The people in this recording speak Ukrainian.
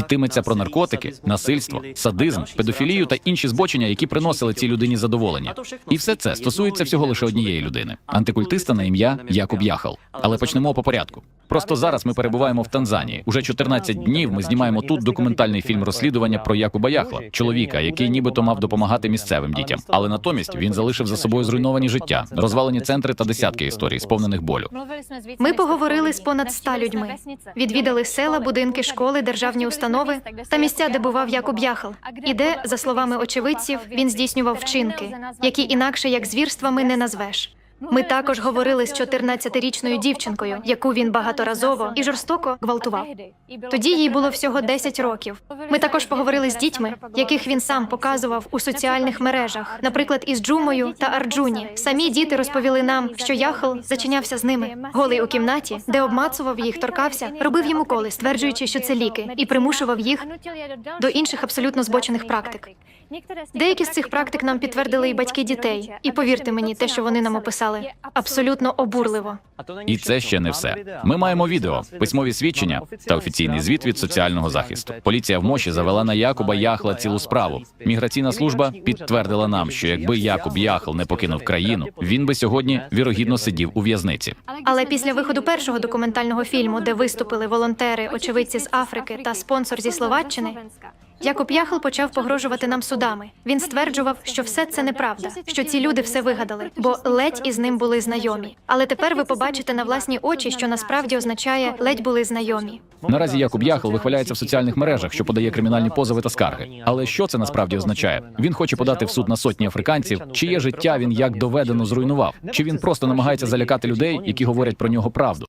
Йтиметься про наркотики, насильство, садизм, педофілію та інші збочення, які приносили цій людині задоволення. І все це стосується всього лише однієї людини антикультиста на ім'я Якуб Яхал. Але почнемо по порядку. Просто зараз ми перебуваємо в Танзанії. Уже 14 днів ми знімаємо тут документальний фільм розслідування про Якуба Яхла, чоловіка, який нібито мав допомагати місцевим дітям. Але натомість він залишив за собою зруйновані життя, розвалені центри та десятки історій, сповнених болю. Ми поговорили з понад ста людьми. Відвідали села, будинки, школи, державні установи та місця, де бував Якуб Яхал. І де, за словами очевидців, він здійснював вчинки, які інакше як звірствами не назвеш. Ми також говорили з 14-річною дівчинкою, яку він багаторазово і жорстоко гвалтував. Тоді їй було всього 10 років. Ми також поговорили з дітьми, яких він сам показував у соціальних мережах, наприклад, із Джумою та Арджуні. Самі діти розповіли нам, що Яхал зачинявся з ними, голий у кімнаті, де обмацував їх, торкався, робив їм уколи, стверджуючи, що це ліки, і примушував їх до інших абсолютно збочених практик. Деякі з цих практик нам підтвердили і батьки дітей. І повірте мені, те, що вони нам описали, абсолютно обурливо. І це ще не все. Ми маємо відео, письмові свідчення та офіційний звіт від соціального захисту. Поліція в Моші завела на Якуба Яхла цілу справу. Міграційна служба підтвердила нам, що якби Якуб Яхл не покинув країну, він би сьогодні вірогідно сидів у в'язниці. Але після виходу першого документального фільму, де виступили волонтери, очевидці з Африки та спонсор зі Словаччини, Якуб Яхл почав погрожувати нам судами. Він стверджував, що все це неправда, що ці люди все вигадали, бо ледь із ним були знайомі. Але тепер ви побачите на власні очі, що насправді означає ледь були знайомі. Наразі Якуб Яхл вихваляється в соціальних мережах, що подає кримінальні позови та скарги. Але що це насправді означає? Він хоче подати в суд на сотні африканців, чиє життя він як доведено зруйнував, чи він просто намагається залякати людей, які говорять про нього правду.